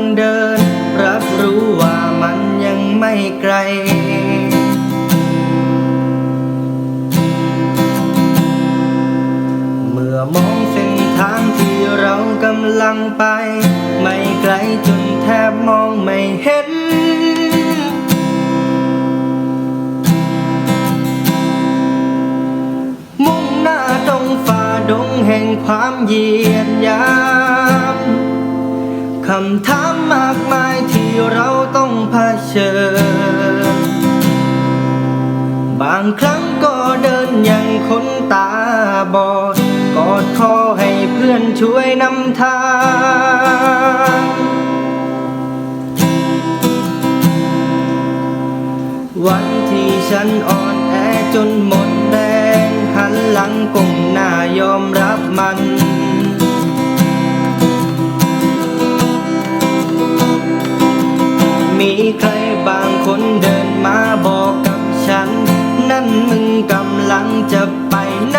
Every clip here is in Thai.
ังเดิน รับรู้ว่ามันยังไม่ไกล เมื่อมองเส้นทางที่เรากำลังไป ไม่ไกลจนแทบมองไม่เห็น มุ่งหน้าตรงฝ่าดงแห่งความเยียดหยา คำถามมากมายที่เราต้องเผชิญ บางครั้งก็เดินอย่างคนตาบอด กอดคอให้เพื่อนช่วยนำทางวันที่ฉันอ่อนแอจนหมดแรงหันหลังก้มหน้ายอมรับมัน มีใครบางคนเดินมาบอกกับฉัน นั่นมึงกำลังจะไปไหน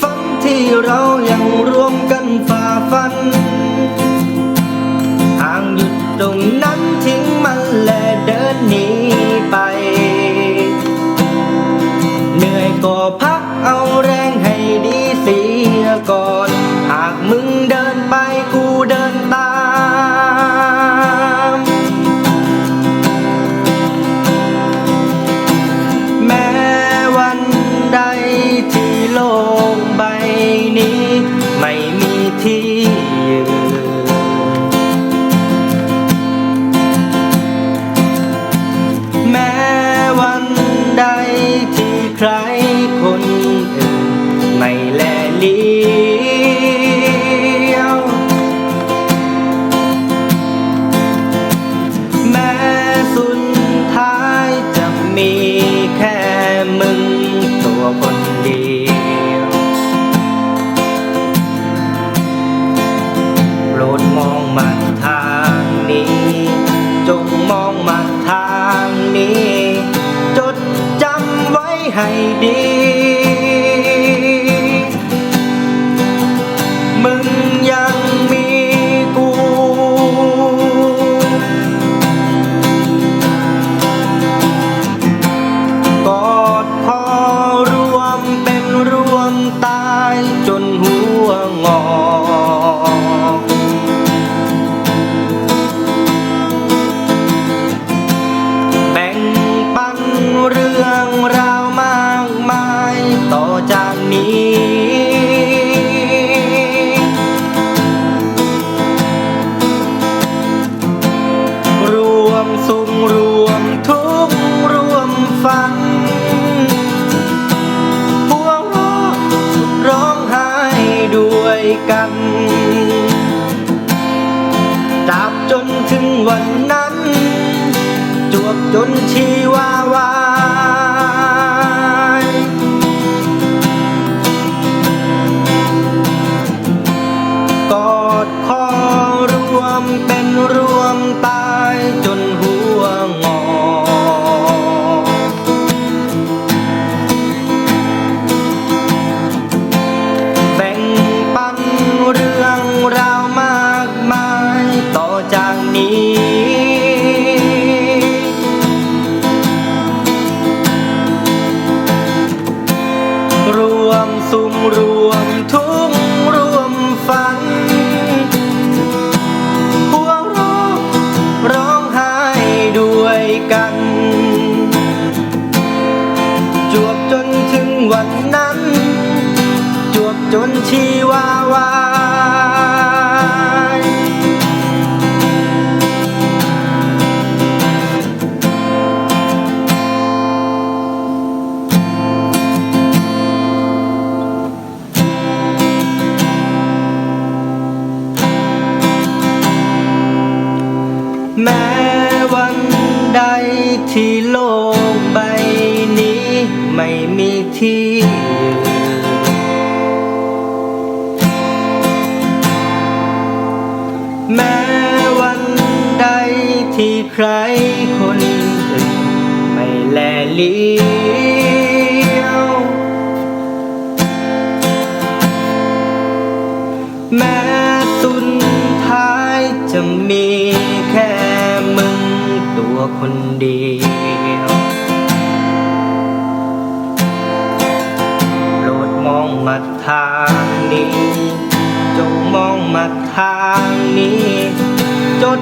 ฝันที่เรายังร่วมกันฝ่าฟัน ใคร ให้ดี กัน ตราบจนถึงวันนั้น จวบจนชีวาวา สุมรวมทุ่งรวมฝันหัวร้องร้องไห้ด้วยกัน จวบจนถึงวันนั้น จวบจนชีวาวา ที่แม้วันใดที่ใครคนหนึ่งไม่แลเลี้ยวแม้สุดท้ายจะมีแค่มึงตัวคนเดีย มาทางนี้ จงมองมาทางนี้ จด